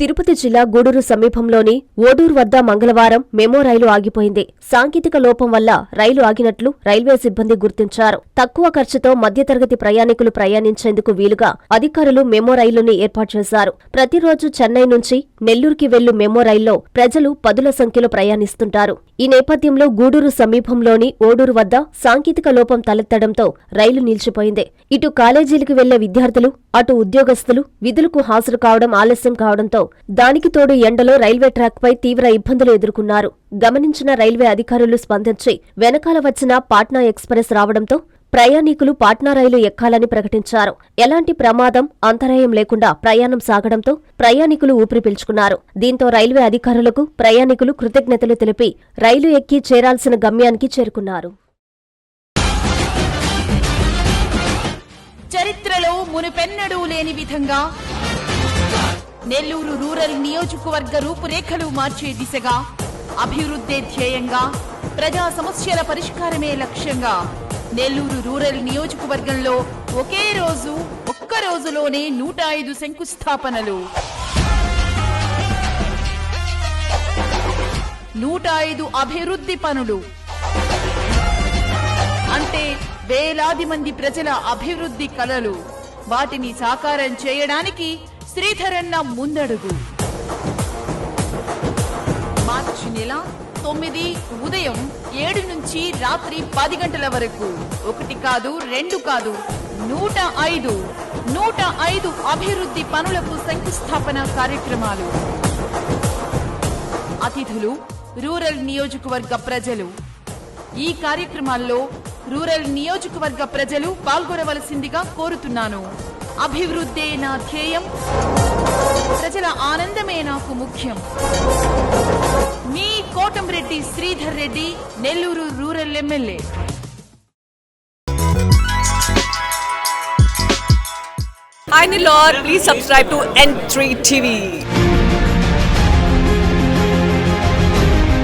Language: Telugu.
తిరుపతి జిల్లా గూడూరు సమీపంలోని ఓడూరు వద్ద మంగళవారం మెమో రైలు ఆగిపోయింది. సాంకేతిక లోపం వల్ల రైలు ఆగినట్లు రైల్వే సిబ్బంది గుర్తించారు. తక్కువ ఖర్చుతో మధ్యతరగతి ప్రయాణికులు ప్రయాణించేందుకు వీలుగా అధికారులు మెమో రైలుని ఏర్పాటు చేశారు. ప్రతిరోజు చెన్నై నుంచి నెల్లూరుకి వెళ్ళు మెమో రైల్లో ప్రజలు పదుల సంఖ్యలో ప్రయాణిస్తుంటారు. ఈ నేపథ్యంలో గూడూరు సమీపంలోని ఓడూరు వద్ద సాంకేతిక లోపం తలెత్తడంతో రైలు నిలిచిపోయింది. ఇటు కాలేజీలకు వెళ్ళే విద్యార్థులు అటు ఉద్యోగస్తులు విధులకు హాజరు కావడం ఆలస్యం కావడంతో దానికి తోడు ఎండలో రైల్వే ట్రాక్పై తీవ్ర ఇబ్బందులు ఎదుర్కొన్నారు. గమనించిన రైల్వే అధికారులు స్పందించి వెనకాల వచ్చిన పాట్నా ఎక్స్ప్రెస్ రావడంతో ప్రయాణికులు పాట్నా రైలు ఎక్కాలని ప్రకటించారు. ఎలాంటి ప్రమాదం అంతరాయం లేకుండా ప్రయాణం సాగడంతో ప్రయాణికులు ఊపిరి పీల్చుకున్నారు. దీంతో రైల్వే అధికారులకు ప్రయాణికులు కృతజ్ఞతలు తెలిపి రైలు ఎక్కి చేరాల్సిన గమ్యానికి చేరుకున్నారు. చరిత్రలో మునుపెన్నడూ లేని విధంగా నెల్లూరు రూరల్ నియోజకవర్గ రూపురేఖలు మార్చే దిశగా అభివృద్ధే ధ్యేయంగా ప్రజా సమస్యల పరిష్కారమే లక్ష్యంగా నెల్లూరు రూరల్ నియోజకవర్గంలో ఒకే రోజు ఒక్క రోజులోనే నూట ఐదు శంకుస్థాపనలు. నూట ఐదు అభివృద్ధి పనులు. అంటే వేలాది మంది ప్రజల అభివృద్ధి కలలు. వాటిని సాకారం చేయడానికి శ్రీధరన్న ముందడుగు. మార్చి నెల తొమ్మిది ఉదయం ఏడు నుంచి రాత్రి పది గంటల వరకు. ఒకటి కాదు రెండు కాదు నూట ఐదు నూట ఐదు అభివృద్ధి పనులకు శంకుస్థాపన కార్యక్రమాలు. అతిథులు రూరల్ నియోజకవర్గ ప్రజలు. ఈ కార్యక్రమాల్లో రూరల్ నియోజకవర్గ ప్రజలు పాల్గొనవలసిందిగా కోరుతున్నాను. అభివృద్ధే నా ధ్యేయం. ప్రజల ఆనందమే నాకు ముఖ్యం. మీ Kotamreddy Sridhar Reddy Nellore rural MLA. Hi Nilor, please subscribe to N3 TV.